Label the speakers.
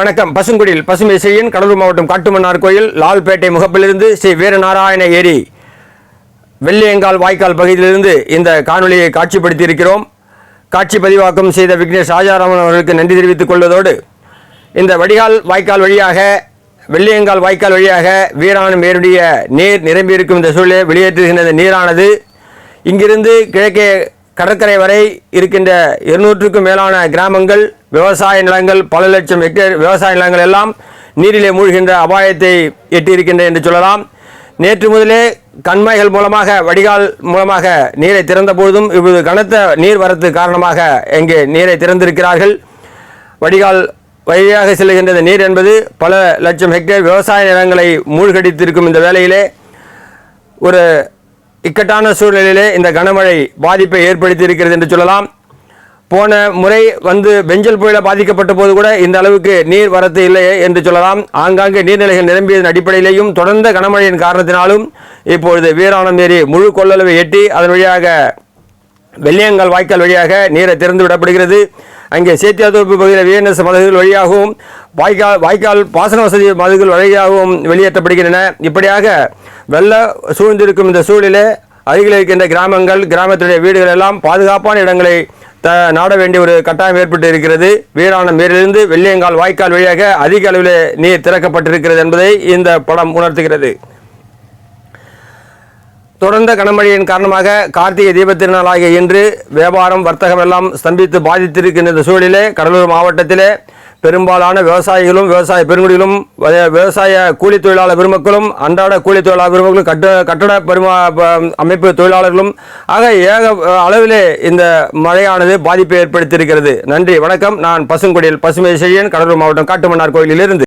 Speaker 1: வணக்கம். பசுங்குடியில் பசுமை செய்யின் கடலூர் மாவட்டம் காட்டுமன்னார் கோயில் லால்பேட்டை முகப்பிலிருந்து ஸ்ரீ வீரநாராயண ஏரி. வெள்ளியங்கால் வாய்க்கால் பகுதியிலிருந்து இந்த காணொலியை காட்சிப்படுத்தி இருக்கிறோம் காட்சி பதிவாக்கம் செய்த விக்னேஷ் ராஜாராமன் அவர்களுக்கு நன்றி தெரிவித்துக் கொள்வதோடு இந்த வடிகால் வாய்க்கால் வழியாக வெள்ளியங்கால் வாய்க்கால் வழியாக வீராணம் ஏருடைய நீர் நிரம்பியிருக்கும் இந்த சூழலை வெளியேற்றுகின்ற இந்த நீரானது இங்கிருந்து கிழக்கே கடற்கரை வரை இருக்கின்ற இருநூற்றுக்கும் மேலான கிராமங்கள் விவசாய நிலங்கள் பல லட்சம் ஹெக்டேர் விவசாய நிலங்கள் எல்லாம் நீரிலே மூழ்கின்ற அபாயத்தை எட்டியிருக்கின்ற என்று சொல்லலாம். நேற்று முதலே கண்மாய்கள் மூலமாக வடிகால் மூலமாக நீரை திறந்த பொழுதும் இப்போது கனத்த நீர் வரத்து காரணமாக இங்கே நீரை திறந்திருக்கிறார்கள். வடிகால் வழியாக செல்கின்ற நீர் என்பது பல லட்சம் ஹெக்டேர் விவசாய நிலங்களை மூழ்கடித்திருக்கும் இந்த வேளையிலே ஒரு இக்கட்டான சூழ்நிலையிலே இந்த கனமழை பாதிப்பை ஏற்படுத்தி இருக்கிறது என்று சொல்லலாம். போன முறை வந்து பெஞ்சல் புயல பாதிக்கப்பட்ட போது கூட இந்த அளவுக்கு நீர் வரத்து இல்லையே என்று சொல்லலாம். ஆங்காங்கே நீர்நிலைகள் நிரம்பியதன் அடிப்படையிலேயும் தொடர்ந்த கனமழையின் காரணத்தினாலும் இப்பொழுது வீராணம் ஏரி முழு கொள்ளளவை எட்டி அதன் வழியாக வெள்ளியங்கால் வாய்க்கால் வழியாக நீரை திறந்து விடப்படுகிறது. அங்கே சேத்தியாத்தோப்பு பகுதியில் விஎன்எஸ் மதகுகள் வழியாகவும் வாய்க்கால் வாய்க்கால் பாசன வசதி மதகுகள் வழியாகவும் வெளியேற்றப்படுகின்றன. இப்படியாக வெள்ள சூழ்ந்திருக்கும் இந்த சூழலிலே அருகில் இருக்கின்ற கிராமங்கள் கிராமத்துடைய வீடுகள் எல்லாம் பாதுகாப்பான இடங்களை த நாட வேண்டிய ஒரு கட்டாயம் ஏற்பட்டு இருக்கிறது வீராணம் மேலிருந்து வெள்ளியங்கால் வாய்க்கால் வழியாக அதிக அளவில் நீர் திறக்கப்பட்டிருக்கிறது என்பதை இந்த படம் உணர்த்துகிறது. தொடர்ந்த கனமழையின் காரணமாக கார்த்திகை தீபத்திருநாளாகிய இன்று வியாபாரம் வர்த்தகம் எல்லாம் ஸ்தம்பித்து பாதித்திருக்கின்ற இந்த சூழலிலே கடலூர் மாவட்டத்திலே பெரும்பாலான விவசாயிகளும் விவசாய பெருங்குடிகளும் விவசாய கூலி தொழிலாளர் பெருமக்களும் அன்றாட கூலி தொழிலாளர் பெருமக்களும் கட்ட கட்டட பெருமா அமைப்பு தொழிலாளர்களும் ஆக ஏக அளவிலே இந்த மழையானது பாதிப்பை ஏற்படுத்தியிருக்கிறது. நன்றி வணக்கம். நான் பசுங்குடியில் பசுமை செய்யன் கடலூர் மாவட்டம் காட்டுமன்னார் கோயிலிலிருந்து.